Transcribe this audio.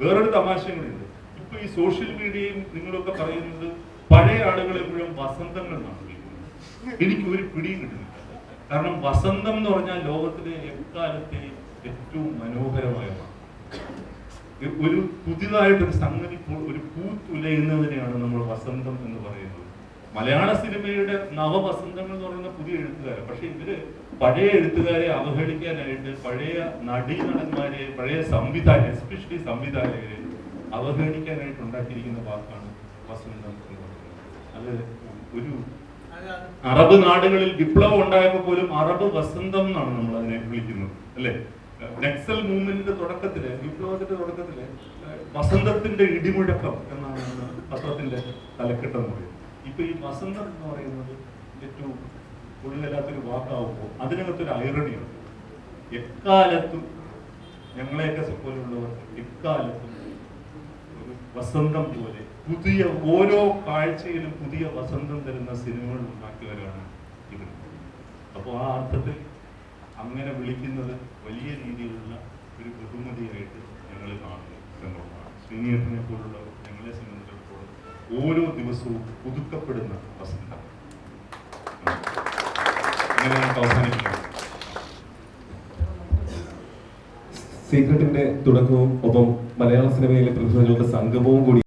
വേറൊരു തമാശയും കൂടി ഉണ്ട് ഇപ്പൊ ഈ സോഷ്യൽ മീഡിയയും നിങ്ങളൊക്കെ പറയുന്നത് പഴയ ആളുകളെ മുഴുവൻ വസന്തങ്ങൾ എന്നാണ് വിളിക്കുന്നത്. എനിക്ക് ഒരു പിടിയും കിട്ടുന്നില്ല. കാരണം വസന്തം എന്ന് പറഞ്ഞാൽ ലോകത്തിലെ എക്കാലത്തെ ഏറ്റവും മനോഹരമായ. ഒരു പുതിയതായിട്ടൊരു സംഗതി ഒരു പൂത്തുലയുന്നതിനെയാണ് നമ്മൾ വസന്തം എന്ന് പറയുന്നത്. മലയാള സിനിമയുടെ നവവസന്തങ്ങൾ എന്ന് പറയുന്ന എഴുത്തുകാരൻ. പക്ഷെ ഇവർ പഴയ എഴുത്തുകാരെ അവഹേളിക്കാനായിട്ട് പഴയ നടീനടന്മാരെ പഴയ സംവിധായ എസ്പെഷ്യലി സംവിധായകരെ അവഹേളിക്കാനായിട്ട് ഉണ്ടാക്കിയിരിക്കുന്ന വാക്കാണ് പറയുന്നത്. അത് ഒരു അറബ് നാടുകളിൽ വിപ്ലവം ഉണ്ടായപ്പോൾ പോലും അറബ് വസന്തം എന്നാണ് നമ്മൾ അതിനെ വിളിക്കുന്നത്. അല്ലെ? നക്സൽ മൂവ്മെന്റിന്റെ തുടക്കത്തിൽ വിപ്ലവത്തിന്റെ തുടക്കത്തിൽ വസന്തത്തിന്റെ ഇടിമുഴക്കം എന്നാണ് പത്രത്തിന്റെ തലക്കെട്ടെന്ന് പറയുന്നത്. ഇപ്പൊ ഈ വസന്തം എന്ന് പറയുന്നത് ഉള്ളിലല്ലാത്തൊരു വാക്കാവുമ്പോൾ അതിനകത്തൊരു ഐറണിയുണ്ട് എക്കാലത്തും ഞങ്ങളെയൊക്കെ പോലുള്ളവർ എക്കാലത്തും ഒരു വസന്തം പോലെ പുതിയ ഓരോ കാഴ്ചയിലും പുതിയ വസന്തം തരുന്ന സിനിമകൾ ഉണ്ടാക്കിയവരാണ് ഇവർ. അപ്പോൾ ആ അർത്ഥത്തിൽ അങ്ങനെ വിളിക്കുന്നത് വലിയ രീതിയിലുള്ള ഒരു ബഹുമതിയായിട്ട് ഞങ്ങൾ കാണുന്നു എന്നുള്ളതാണ്. ശ്രീനിയത്തിനെ പോലുള്ളവർ ഞങ്ങളെ സംബന്ധിച്ചിടത്തോളം ഓരോ ദിവസവും പുതുക്കപ്പെടുന്ന വസന്തം. സീക്രട്ടിന്റെ തുടക്കവും ഒപ്പം മലയാള സിനിമയിലെ പ്രതിഭകളുടെ സംഗമവും കൂടി